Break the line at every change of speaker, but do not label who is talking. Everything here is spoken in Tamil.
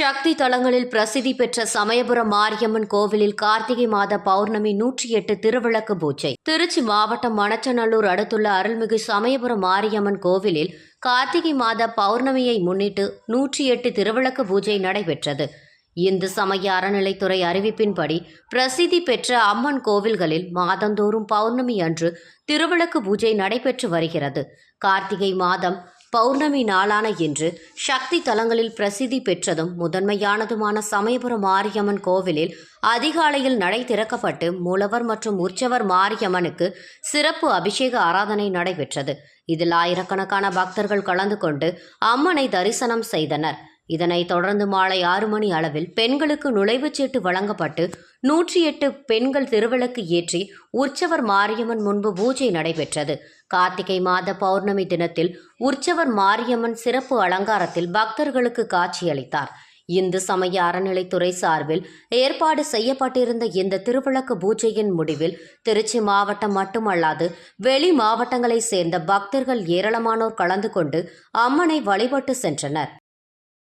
சக்தி தலங்களில் பிரசித்தி பெற்ற சமயபுரம் மாரியம்மன் கோவிலில் கார்த்திகை மாத பௌர்ணமி நூற்றி எட்டு திருவிளக்கு பூஜை. திருச்சி மாவட்டம் மணச்சநல்லூர் அடுத்துள்ள அருள்மிகு சமயபுரம் மாரியம்மன் கோவிலில் கார்த்திகை மாத பௌர்ணமியை முன்னிட்டு நூற்றி எட்டு திருவிளக்கு பூஜை நடைபெற்றது. இந்து சமய அறநிலைத்துறை அறிவிப்பின்படி பிரசித்தி பெற்ற அம்மன் கோவில்களில் மாதந்தோறும் பௌர்ணமி அன்று திருவிளக்கு பூஜை நடைபெற்று வருகிறது. கார்த்திகை மாதம் பௌர்ணமி நாளான இன்று சக்தி தலங்களில் பிரசித்தி பெற்றதும் முதன்மையானதுமான சமயபுரம் மாரியம்மன் கோவிலில் அதிகாலையில் நடை திறக்கப்பட்டு மூலவர் மற்றும் உற்சவர் மாரியம்மனுக்கு சிறப்பு அபிஷேக ஆராதனை நடைபெற்றது. இதில் ஆயிரக்கணக்கான பக்தர்கள் கலந்து கொண்டு அம்மனை தரிசனம் செய்தனர். இதனைத் தொடர்ந்து மாலை ஆறு மணி அளவில் பெண்களுக்கு நுழைவுச் சீட்டு வழங்கப்பட்டு நூற்றி எட்டு பெண்கள் திருவிளக்கு ஏற்றி உற்சவர் மாரியம்மன் முன்பு பூஜை நடைபெற்றது. கார்த்திகை மாத பௌர்ணமி தினத்தில் உற்சவர் மாரியம்மன் சிறப்பு அலங்காரத்தில் பக்தர்களுக்கு காட்சியளித்தார். இந்து சமய அறநிலைத்துறை சார்பில் ஏற்பாடு செய்யப்பட்டிருந்த இந்த திருவிளக்கு பூஜையின் முடிவில் திருச்சி மாவட்டம் மட்டுமல்லாது வெளி மாவட்டங்களைச் சேர்ந்த பக்தர்கள் ஏராளமானோர் கலந்து கொண்டு அம்மனை வழிபட்டு சென்றனர்.